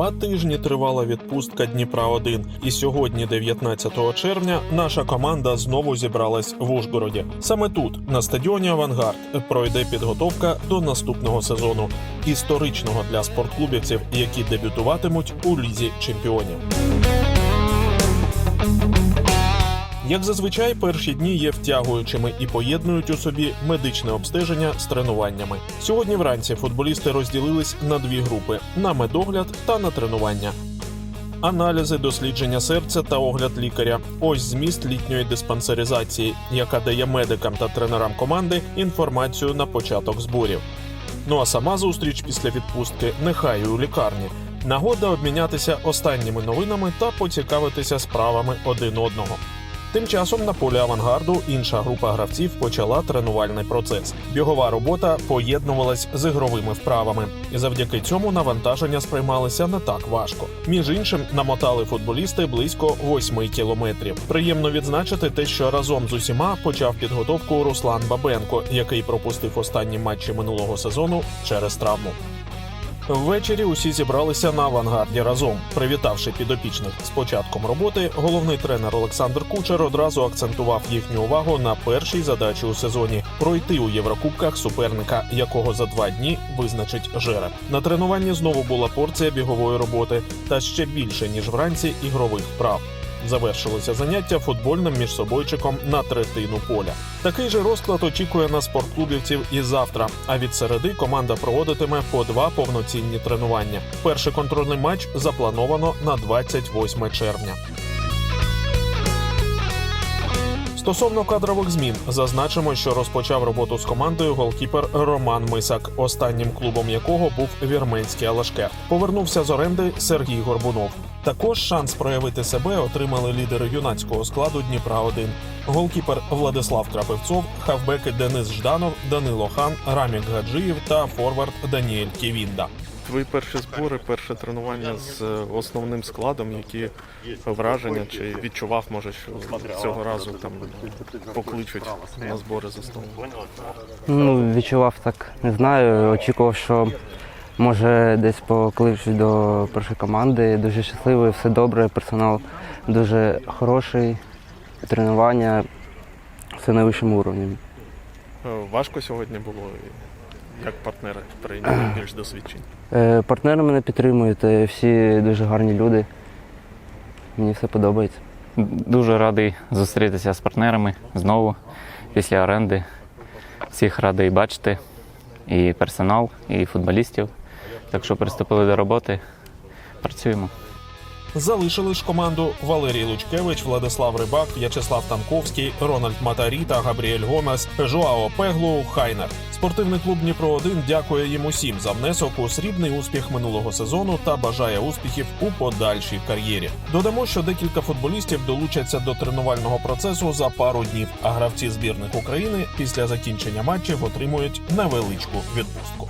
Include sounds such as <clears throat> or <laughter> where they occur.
Два тижні тривала відпустка Дніпра 1 і сьогодні, 19 червня, наша команда знову зібралась в Ужгороді. Саме тут, на стадіоні Авангард, пройде підготовка до наступного сезону, історичного для спортклубівців, які дебютуватимуть у лізі чемпіонів. Як зазвичай, перші дні є втягуючими і поєднують у собі медичне обстеження з тренуваннями. Сьогодні вранці футболісти розділились на дві групи: на медогляд та на тренування. Аналізи, дослідження серця та огляд лікаря. Ось зміст літньої диспансеризації, яка дає медикам та тренерам команди інформацію на початок зборів. Ну а сама зустріч після відпустки нехай у лікарні. Нагода обмінятися останніми новинами та поцікавитися справами один одного. Тим часом на полі авангарду інша група гравців почала тренувальний процес. Бігова робота поєднувалась з ігровими вправами, і завдяки цьому навантаження сприймалися не так важко. Між іншим, намотали футболісти близько 8 кілометрів. Приємно відзначити те, що разом з усіма почав підготовку Руслан Бабенко, який пропустив останні матчі минулого сезону через травму. Ввечері усі зібралися на авангарді разом. Привітавши підопічних з початком роботи, головний тренер Олександр Кучер одразу акцентував їхню увагу на першій задачі у сезоні пройти у Єврокубках суперника, якого за два дні визначить жереб. На тренуванні знову була порція бігової роботи та ще більше ніж вранці ігрових вправ. Завершилося заняття футбольним міжсобойчиком на третину поля. Такий же розклад очікує на спортклубівців і завтра. А від середи команда проводитиме по два повноцінні тренування. Перший контрольний матч заплановано на 28 червня. Стосовно кадрових змін, зазначимо, що розпочав роботу з командою голкіпер Роман Мисак, останнім клубом якого був вірменський Алашкер. Повернувся з оренди Сергій Горбунов. Також шанс проявити себе отримали лідери юнацького складу Дніпра 1 голкіпер Владислав Крапивцов, хавбеки Денис Жданов, Данило Хан, Рамік Гаджиєв та форвард Даніель Ківінда. Твої перші збори, перше тренування з е, основним складом, які враження, чи відчував, може, що цього разу там покличуть на збори з основним? Ну, відчував так, не знаю. Очікував, що може десь покличуть до першої команди. Дуже щасливий, все добре, персонал дуже хороший, тренування все на вищому уровні. Е, Важко сьогодні було, як партнери прийняли <clears throat> більш досвідчені. Е, Партнери мене підтримують, е, всі дуже гарні люди. Мені все подобається. Дуже радий зустрітися з партнерами знову після оренди. Всіх радий бачити, і персонал, і футболістів. Так що приступили до роботи, працюємо. Залишили ж команду Валерій Лучкевич, Владислав Рибак, В'ячеслав Танковський, Рональд Матаріта, Габріель Гомес, Жоао Пеглоу, Хайнер. Спортивний клуб Дніпро 1 дякує їм усім за внесок у срібний успіх минулого сезону та бажає успіхів у подальшій кар'єрі. Додамо, що декілька футболістів долучаться до тренувального процесу за пару днів, а гравці збірних України після закінчення матчів отримують невеличку відпустку.